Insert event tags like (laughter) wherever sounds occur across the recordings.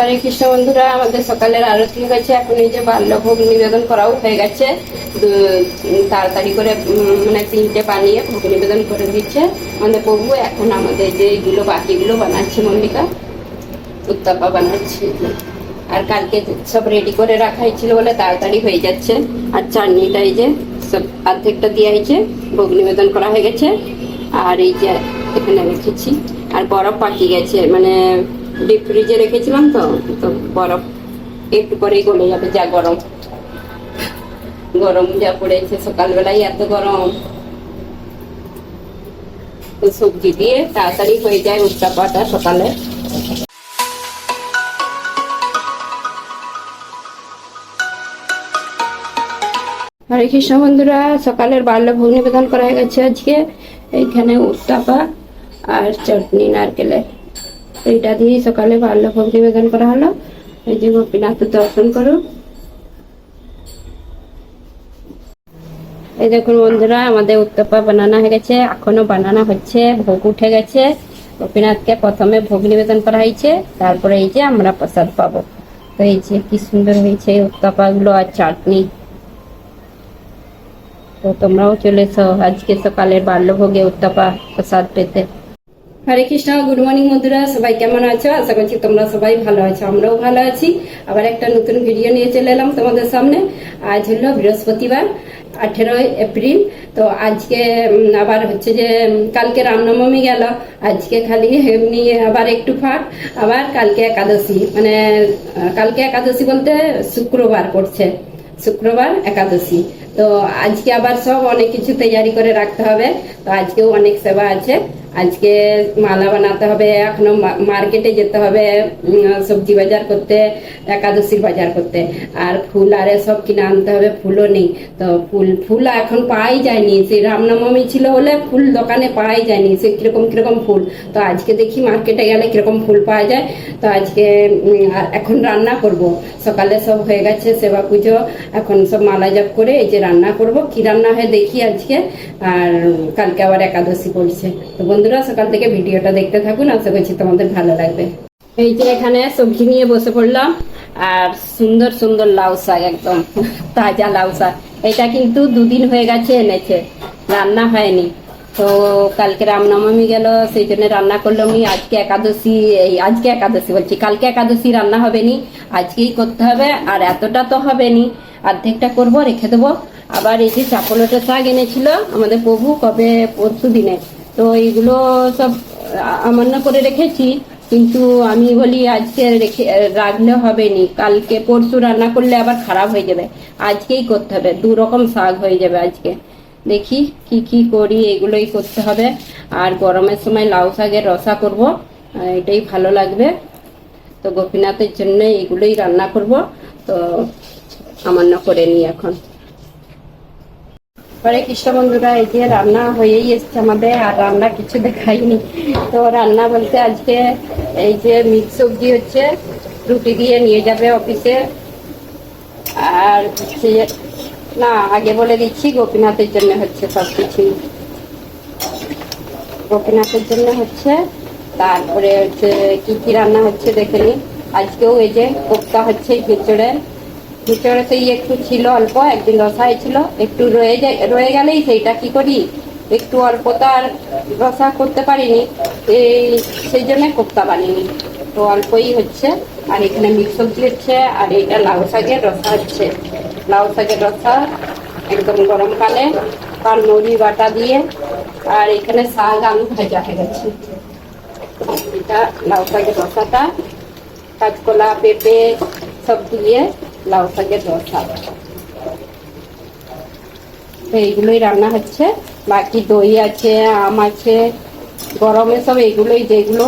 হরে কৃষ্ণ বন্ধুরা, আমাদের সকালের আরতি হয়ে গেছে এখন এই যে বাল্যভোগ নিবেদন করাও হয়ে গেছে। তাড়াতাড়ি করে মানে তিনটে বানিয়ে ভোগ নিবেদন করে দিচ্ছে। আমাদের প্রভু, এখন আমাদের যে এইগুলো বাকিগুলো বানাচ্ছে, মল্লিকা, উত্তাপা বানাচ্ছে। আর কালকে সব রেডি করে রাখা হয়েছিল বলে তাড়াতাড়ি হয়ে যাচ্ছে। আর চাটনিটা এই যে সব অর্ধেকটা দেওয়া হয়েছে, ভোগ নিবেদন করা হয়ে গেছে। আর এই যে এখানে রেখেছি। আর বরফ পাকি গেছে মানে ডিপ ফ্রিজে রেখেছিলাম তো তো বরফ একটু পরেই গলে যাবে যা গরম। গরম যা পড়েছে সকালবেলায় এত গরম। তো সবজি দিয়ে তাড়াতাড়ি হয়ে যায় উত্তাপাটা সকালে। হরে কৃষ্ণ বন্ধুরা, সকালের বাল্য ভোগ নিবেদন করা হয়ে গেছে আজকে। এইখানে উত্তাপা আর চটনি, নারকেলের। এইটা দিয়ে সকালে বাল্য ভোগ নিবেদন করা হলো। এই যে গোপীনাথ দর্শন করো এই দেখুন বন্ধুরা, আমাদের উত্তপা বানানো হয়ে গেছে, এখনও বানানো হচ্ছে, ভোগ উঠে গেছে। গোপীনাথকে প্রথমে ভোগ নিবেদন করা হয়েছে, তারপরে এই যে আমরা প্রসাদ পাবো। তো এই যে কি সুন্দর হয়েছে উত্তপাগুলো আর চাটনি। তো তোমরাও চলে এসো আজকে সকালের বাল্যভোগে উত্তাপা প্রসাদ পেতে। হরে কৃষ্ণ গুড মর্নিং বন্ধুরা, সবাই কেমন আছো? আশা করছি তোমরা সবাই ভালো আছো, আমরাও ভালো আছি। আবার একটা নতুন ভিডিও নিয়ে চলে এলাম তোমাদের সামনে। আজ হলো বৃহস্পতিবার, আঠেরোই এপ্রিল। তো আজকে আবার হচ্ছে যে কালকে রামনবমী গেল। আজকে খালি এমনি আবার একটু ফাঁক, আবার কালকে একাদশী। মানে কালকে একাদশী বলতে শুক্রবার পড়ছে, শুক্রবার একাদশী। তো আজকে আবার সব অনেক কিছু তৈয়ারি করে রাখতে হবে। তো আজকেও অনেক সেবা আছে। আজকে মালা বানাতে হবে, এখনও মার্কেটে যেতে হবে সবজি বাজার করতে, একাদশীর বাজার করতে। আর ফুল আরে সব কিনে আনতে হবে, ফুলও নেই। তো ফুল ফুল এখন পাওয়াই যায়নি। সেই রামনবমী ছিল বলে ফুল দোকানে পাই যায়নি। সে কীরকম কীরকম ফুল? তো আজকে দেখি মার্কেটে গেলে কীরকম ফুল পাওয়া যায়। তো আজকে এখন রান্না করব। সকালে সব হয়ে গেছে, সেবা পুজো। এখন সব মালা জপ করে এই যে রান্না করব। কি রান্না হয় দেখি আজকে। আর কালকে আবার একাদশী পড়ছে। তো বন্ধুরা, সকাল থেকে ভিডিওটা দেখতে থাকুন, আশা করছি তোমাদের ভালো লাগবে। এই যে এখানে সবজি নিয়ে বসে পড়লাম, আর সুন্দর সুন্দর লাউ শাক একদম, (laughs) তাজা লাউ শাক। এটা কিন্তু দুদিন হয়ে গেছে এনেছে, রান্না হয়নি। তো কালকে রামনবমী গেল, সেই জন্য রান্না করলাম আজকে একাদশী, এই আজকে একাদশী বলছি, কালকে একাদশী রান্না হবে নি, আজকেই করতে হবে, আর এতটা তো হবে নি। অর্ধেকটা করব, রেখে দেবো। আবার এই যে চাপলটা শাক এনেছিল আমাদের প্রভু কবে, পরশু দিনে। তো এইগুলো সব আমান্য করে রেখেছি, কিন্তু আমি বলি আজকে রেখে রাখলে হবে নি কালকে পরশু রান্না করলে আবার খারাপ হয়ে যাবে। আজকেই করতে হবে, দু রকম শাক হয়ে যাবে আজকে। দেখি কি কি করি এগুলোই করতে হবে। আর গরমের সময় লাউ শাকের রসা করব এটাই ভালো লাগবে। তো গোপীনাথের জন্য এগুলোই রান্না করব। তো সামান্য করে নিই এখন। পরে কৃষ্ণ বন্ধুরা এই যে রান্না হয়েই এসছে আমাদের, আর রান্না কিছু দেখাইনি। তো রান্না বলতে আজকে এই যে মিক্স সবজি হচ্ছে, রুটি দিয়ে নিয়ে যাবে অফিসে। আর না, আগে বলে দিচ্ছি, গোপীনাথের জন্য হচ্ছে সব কিছু গোপীনাথের জন্য হচ্ছে, তারপরে হচ্ছে কি কি রান্না হচ্ছে দেখে নি। আজকেও এই যে কোপ্তা হচ্ছে ভিতরের ভিতরে সেই একটু ছিল অল্প, একদিন রসা হয়েছিল, একটু রয়ে যায়, রয়ে গেলেই সেইটা কি করি? একটু অল্প তো আর রসা করতে পারিনি, এই সেই জন্য কোপ্তা বানিনি। তো অল্পই হচ্ছে, আর এখানে মিক্স সবজি হচ্ছে, আর এটা লাউ শাকের রসা হচ্ছে। লাউ শাকের রসা একদম গরমকালে তার নড়ি বাটা দিয়ে, আর এখানে শাক আলু ভাজা হয়ে গেছে। এটা লাউ শাকের রসাটা, কাঁচকলা, পেঁপে সব দিয়ে লাউ শাকের রসা এইগুলোই রান্না হচ্ছে। বাকি দই আছে, আম আছে, গরমে সব এগুলোই যেগুলো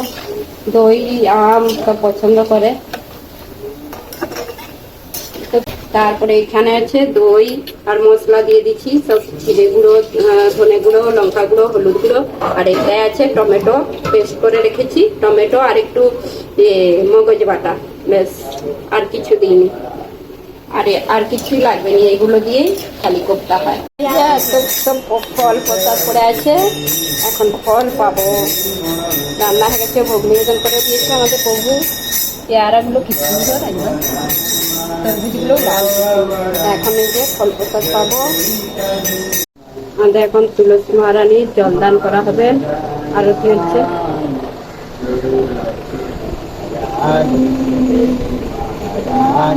দই, আম সব পছন্দ করে। তারপরে এখানে আছে দই আর মশলা দিয়ে দিচ্ছি। সব জিরে গুঁড়ো ধনে গুঁড়ো, লঙ্কা গুঁড়ো, হলুদ গুঁড়ো। আর এটাই আছে টমেটো পেস্ট করে রেখেছি। টমেটো আর একটু মগজ বাটা, ব্যাস। আর কিছু দিইনি। আর আর কিছুই লাগবে না, এগুলো দিয়েই খালি করতে হয়। তো সব ফল পোতা করে আছে, এখন ফল পাবো। রান্না হয়ে গেছে, ভোগ নিবেদন করে দিয়েছে আমাদের প্রভু পেয়ারাগুলো কিছু সুন্দর একদম। সবজিগুলো এখন এই যে ফল প্রসাদ পাবো। আমাদের এখন তুলসী মহারাণীর জল দান করা হবে। আর কি হচ্ছে আর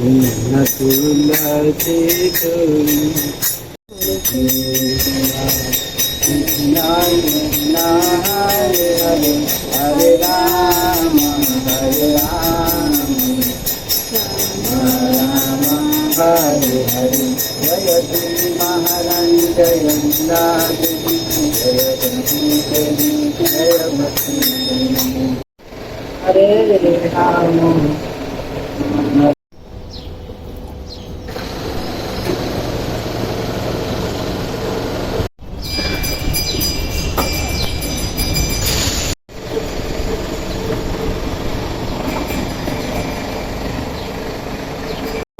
तुलसी हरे हरे राम हरे राम हरे हरे जय श्री महारानी जय देवी जय देवी देवी जय भक्ति हरे राम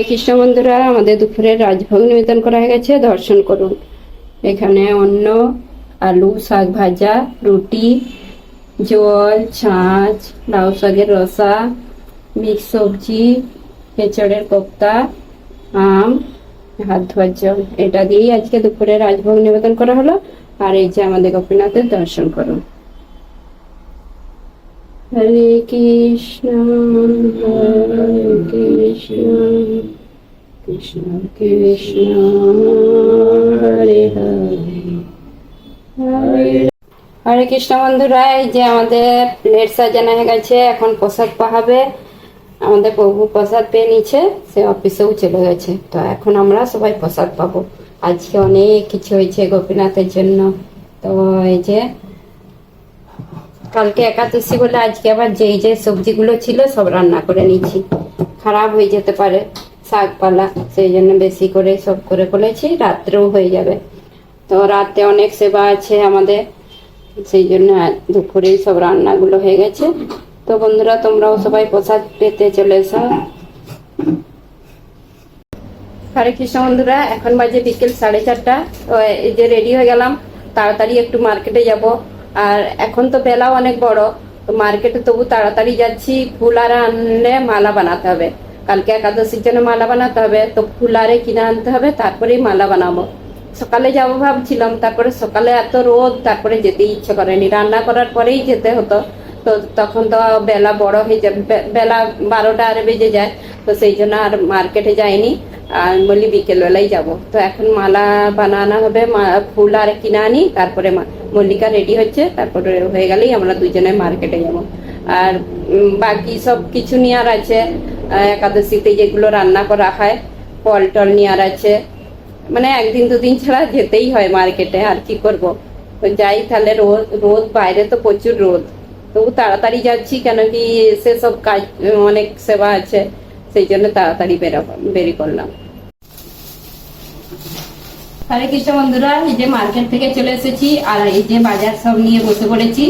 কৃষ্ণ বন্ধুরা, আমাদের দুপুরে রাজভোগ নিবেদন করা হয়ে গেছে। দর্শন করুন। এখানে অন্ন, আলু, শাক ভাজা, রুটি, জল, ছাঁচ, লাউ শাকের রসা মিক্স সবজি, এঁচড়ের কোপ্তা, আম, হাত ধোয়ার জল। এটা দিয়েই আজকে দুপুরে রাজভোগ নিবেদন করা হলো। আর এই যে আমাদের গোপীনাথের দর্শন করুন। হরে কৃষ্ণ হরে কৃষ্ণ কৃষ্ণ কৃষ্ণ, হরে হরে। হরে কৃষ্ণ বন্ধুরা, এই যে আমাদের প্লেট সাজানো হয়ে গেছে, এখন প্রসাদ পাহাবে আমাদের প্রভু প্রসাদ পেয়ে নিচ্ছে সে অফিসেও চলে গেছে। তো এখন আমরা সবাই প্রসাদ পাবো। আজকে অনেক কিছু হয়েছে গোপীনাথের জন্য। তো এই যে, কালকে একাদশী বলে আজকে আবার যেই যে সবজিগুলো ছিল সব রান্না করে নিচ্ছি খারাপ হয়ে যেতে পারে শাকপালা, সেই জন্য বেশি করে সব করে ফেলেছি, রাত্রেও হয়ে যাবে। তো রাতে অনেক সেবা আছে আমাদের, সেই জন্য দুপুরেই সব রান্নাগুলো হয়ে গেছে। তো বন্ধুরা, তোমরাও সবাই প্রসাদ পেতে চলে এসো হরে কৃষ্ণ বন্ধুরা, এখন বাজে বিকেল সাড়ে চারটা। তো এই যে রেডি হয়ে গেলাম, তাড়াতাড়ি একটু মার্কেটে যাব। আর এখন তো বেলাও অনেক বড়, তো মার্কেটে তবু তাড়াতাড়ি যাচ্ছি, ফুল আর আনলে মালা বানাতে হবে। কালকে একাদশীর জন্য মালা বানাতে হবে, তো ফুল আরে কিনে আনতে হবে, তারপরেই মালা বানাবো। সকালে যাব ভাবছিলাম, তারপরে সকালে এত রোদ, তারপরে যেতে ইচ্ছে করেনি। রান্না করার পরেই যেতে হতো। তো তখন তো বেলা বড় হয়ে যাবে বেলা বারোটা আর বেজে যায়, তো সেই জন্য আর মার্কেটে যাইনি। আর বলি বিকেলবেলাই যাব। তো এখন মালা বানানো হবে ফুল আর কিনে আনি, তারপরে মল্লিকা রেডি হচ্ছে, তারপরে হয়ে গেলেই আমরা দুজনে মার্কেটে যাব। আর বাকি সব কিছু নেওয়ার আছে একাদশীতে যেগুলো রান্না করা হয়, ফল টল নেওয়ার আছে। মানে একদিন দুদিন ছাড়া যেতেই হয় মার্কেটে আর কি করব? তো যাই তাহলে রোদ রোদ, বাইরে তো প্রচুর রোদ। তবু তাড়াতাড়ি যাচ্ছি, কেন কি এসে সব কাজ, অনেক সেবা আছে, সেই জন্য তাড়াতাড়ি বেরো বেরি করলাম। হরে কৃষ্ণ বন্ধুরা, এই যে মার্কেট থেকে চলে এসেছি, আর এই যে বাজার সব নিয়ে বসে পড়েছি।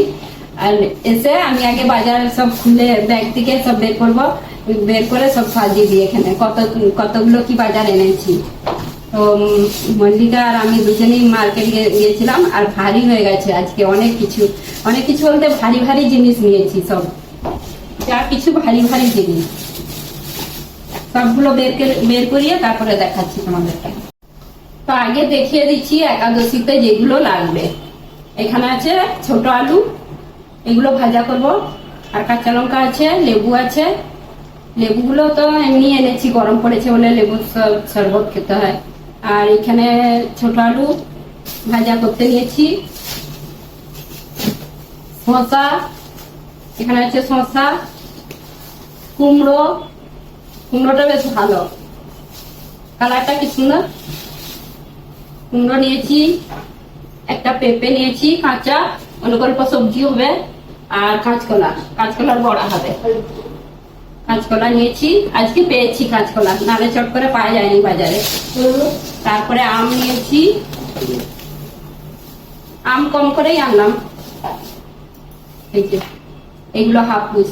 আর এসে আমি আগে বাজার সব খুলে, ব্যাগ থেকে সব বের করব, বের করে সব সাজিয়ে দিই এখানে। কত, কতগুলো কি বাজার এনেছি। তো মল্লিকা আর আমি দুজনেই মার্কেট গিয়েছিলাম আর ভারী হয়ে গেছে আজকে অনেক কিছু। অনেক কিছু বলতে ভারী ভারী জিনিস নিয়েছি সব। যা কিছু ভারী ভারী জিনিস। সবগুলো বের বের করিয়ে তারপরে দেখাচ্ছি তোমাদেরকে। তো আগে দেখিয়ে দিচ্ছি একাদশীতে যেগুলো লাগবে। এখানে আছে ছোট আলু, এগুলো ভাজা করব। আর কাঁচা লঙ্কা আছে, লেবু আছে। লেবুগুলো তো এমনি এনেছি, গরম পড়েছে বলে লেবুর শরবত খেতে হয়। আর এখানে ছোট আলু ভাজা করতে নিয়েছি। শসা, এখানে আছে শসা, কুমড়ো, কুমড়োটা বেশ ভালো। কালারটা কি সুন্দর? কুমড়ো নিয়েছি, একটা পেঁপে নিয়েছি, কাঁচা, অনেক অল্প সবজি হবে, আর কাঁচকলা, কাঁচকলার বড়া হবে। কাঁচকলা নিয়েছি। আজকে পেয়েছি কাঁচকলা। নালে চট করে পাওয়া যায়নি বাজারে। তারপরে আম নিয়েছি। আম কম করেই আনলাম। এই যে, এগুলো হাফুস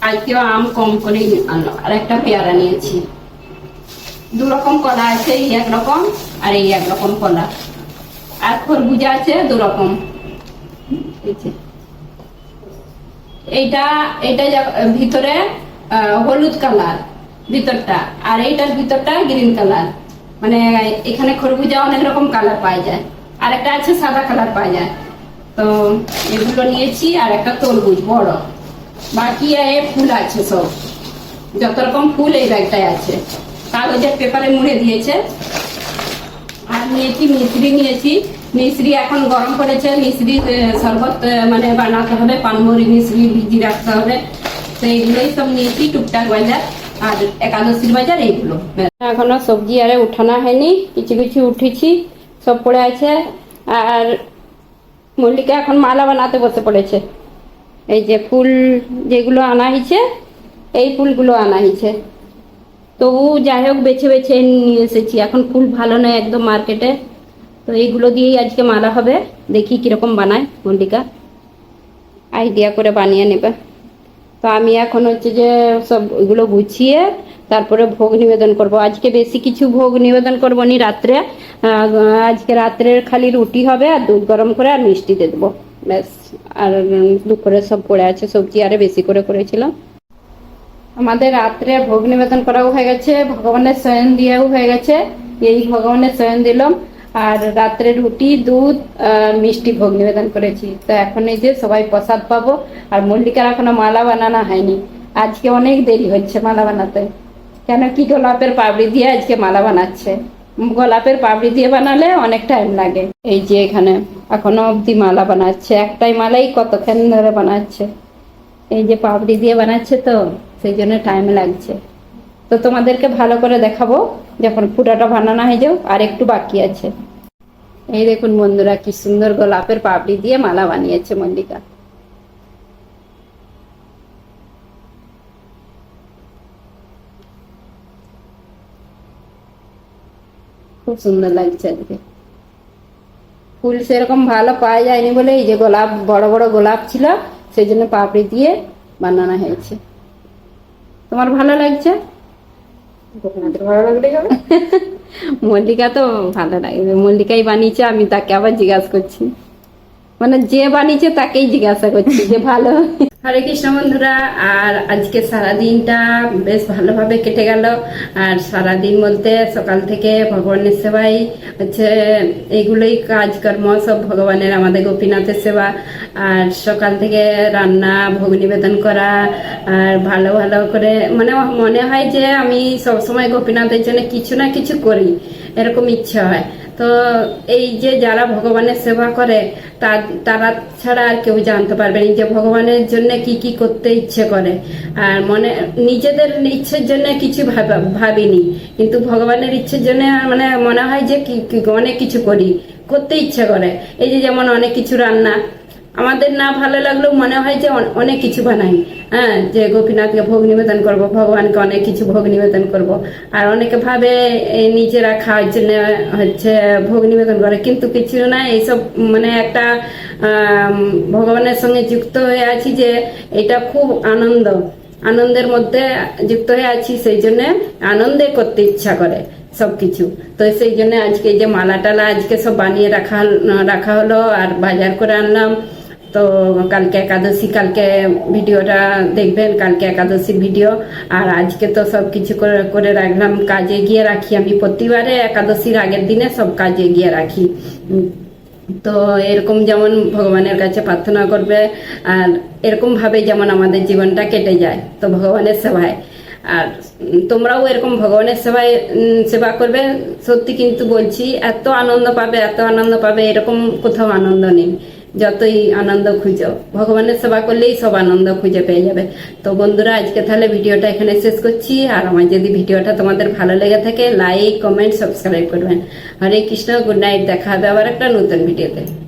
আজকেও আম কম করেই আনলাম। আর একটা পেয়ারা নিয়েছি। দু রকম কলা আছে, এই একরকম আর এই একরকম কলা। আর খরবুজা আছে, দু রকম। এই। এইটা এটা ভিতরে হলুদ কালার ভিতরটা, আর এইটার ভিতরটা গ্রিন কালার। মানে এখানে খরবুজা অনেক রকম কালার পাওয়া যায়। আর একটা আছে সাদা কালার পাওয়া যায়। তো এগুলো নিয়েছি, আর একটা তরমুজ বড়। বাকি এ ফুল আছে সব। যত রকম ফুল এই ব্যাগটায় আছে। কাগজের পেপারে মুড়ে দিয়েছে। আর নিয়েছি মিশ্রি নিয়েছি। মিশ্রি এখন গরম করেছে, মিশ্রি শরবত মানে বানাতে হবে, পানমরি মিশ্রি ভিজি রাখতে হবে। তো এইগুলোই সব নিয়েছি, টুকটাক বাজার, আর একাদশীর বাজার এইগুলো। এখনও সবজি আরে উঠানো হয়নি, কিছু কিছু উঠেছি, সব পড়ে আছে, আর মল্লিকা এখন মালা বানাতে বসে পড়েছে। এই যে ফুল যেগুলো আনা হয়েছে, এই ফুলগুলো আনা হয়েছে। তবু যাই হোক, বেছে বেছে নিয়ে এসেছি। এখন ফুল ভালো নয় একদম মার্কেটে। তো এইগুলো দিয়েই আজকে মালা হবে। দেখি কীরকম বানায় মল্লিকা। আইডিয়া করে বানিয়ে নেবে। তো আমি এখন হচ্ছে যে সব ওইগুলো গুছিয়ে তারপরে ভোগ নিবেদন করব। আজকে বেশি কিছু ভোগ নিবেদন করব নি রাত্রে। আজকে রাত্রের খালি রুটি হবে আর দুধ গরম করে আর মিষ্টি দিয়ে দেবো। ব্যাস, আর দুপুরে সব পড়ে আছে, সবজি আরে বেশি করে করেছিলাম। আমাদের রাত্রে ভোগ নিবেদন করাও হয়ে গেছে, ভগবানের শয়ন দিয়েও হয়ে গেছে। এই ভগবানের শয়ন দিলাম। আর রাত্রে রুটি, দুধ মিষ্টি ভোগ নিবেদন করেছি। তো এখন এই যে সবাই প্রসাদ পাবো, আর মল্লিকার এখনও মালা বানানো হয়নি। আজকে অনেক দেরি হচ্ছে মালা বানাতে। কেন কি গোলাপের পাপড়ি দিয়ে আজকে মালা বানাচ্ছে? গোলাপের পাপড়ি দিয়ে বানালে অনেক টাইম লাগে। এই যে এখানে এখনও অবধি মালা বানাচ্ছে। একটাই মালাই কতক্ষণ ধরে বানাচ্ছে? এই যে পাপড়ি দিয়ে বানাচ্ছে তো, সেই জন্য টাইম লাগছে। তো তোমাদেরকে ভালো করে দেখাবো, যখন ফুটাটা বানানো হয়ে যাও, আর একটু বাকি আছে। এই দেখুন বন্ধুরা, কি সুন্দর গোলাপের পাপড়ি দিয়ে মালা বানিয়েছে মল্লিকা। খুব সুন্দর লাগছে আজকে ফুল সেরকম ভালো পাওয়া যায়নি বলে এই যে গোলাপ, বড় বড় গোলাপ ছিল, সেই জন্য পাপড়ি দিয়ে বানানো হয়েছে। তোমার ভালো লাগছে তোমাদের ভালো লাগলেই হবে (laughs) মল্লিকা তো ভালো লাগে। মল্লিকাই বানিয়েছে আমি তাকে আবার জিজ্ঞাসা করছি। মানে যে বানিয়েছে তাকেই জিজ্ঞাসা করছি যে ভালো। হরে কৃষ্ণ বন্ধুরা, আর আজকে সারা দিনটা বেশ ভালোভাবে কেটে গেল। আর সারা দিন বলতে সকাল থেকে ভগবানের সেবাই হচ্ছে এইগুলোই কাজকর্ম, সব ভগবানের আমাদের গোপীনাথের সেবা। আর সকাল থেকে রান্না, ভোগ নিবেদন করা, আর ভালো ভালো করে মানে মনে হয় যে আমি সবসময় গোপীনাথের জন্য কিছু না কিছু করি, এরকম ইচ্ছা হয়। তো এই যে যারা ভগবানের সেবা করে তারা ছাড়া আর কেউ জানতে পারবে না যে ভগবানের জন্য কি কি করতে ইচ্ছে করে। আর মনে, নিজেদের ইচ্ছের জন্য কিছু ভাবা- ভাবিনি, কিন্তু ভগবানের ইচ্ছের জন্য মানে মনে হয় যে অনেক কিছু করি, করতে ইচ্ছে করে। এই যে যেমন অনেক কিছু রান্না আমাদের না ভালো লাগলেও মনে হয় যে অনেক কিছু বানাই। হ্যাঁ যে গোপীনাথকে ভোগ নিবেদন করব, ভগবানকে অনেক কিছু ভোগ নিবেদন করব। আর অনেকে ভাবে নিজেরা খাওয়ার জন্য হচ্ছে ভোগ নিবেদন করে, কিন্তু কিছু না, এইসব মানে একটা ভগবানের সঙ্গে যুক্ত হয়ে আছি যে এটা খুব আনন্দ। আনন্দের মধ্যে যুক্ত হয়ে আছি, সেই জন্য আনন্দে করতে ইচ্ছা করে সবকিছু। তো সেই জন্য আজকে যে মালা টালা আজকে সব বানিয়ে রাখা রাখা হলো, আর বাজার করে আনলাম। তো কালকে একাদশী, কালকে ভিডিওটা দেখবেন, কালকে একাদশীর ভিডিও। আর আজকে তো সব কিছু করে করে রাখলাম, কাজে গিয়ে রাখি আমি প্রতিবারে। একাদশীর আগের দিনে সব কাজে গিয়ে রাখি। তো এরকম যেমন ভগবানের কাছে প্রার্থনা করবে, আর এরকম ভাবে যেমন আমাদের জীবনটা কেটে যায়, তো ভগবানের সেবায়। আর তোমরাও এরকম ভগবানের সেবায় সেবা করবে। সত্যি কিন্তু বলছি, এত আনন্দ পাবে, এত আনন্দ পাবে, এরকম কোথাও আনন্দ নেই। যতই আনন্দ খুঁজো, ভগবানের সেবা করলেই সব আনন্দ খুঁজে পেয়ে যাবে। তো বন্ধুরা, আজকে তাহলে ভিডিওটা এখানে শেষ করছি। আর আমার যদি ভিডিওটা তোমাদের ভালো লেগে থাকে লাইক কমেন্ট সাবস্ক্রাইব করবেন। হরে কৃষ্ণ গুড নাইট দেখা হবে আবার একটা নতুন ভিডিওতে।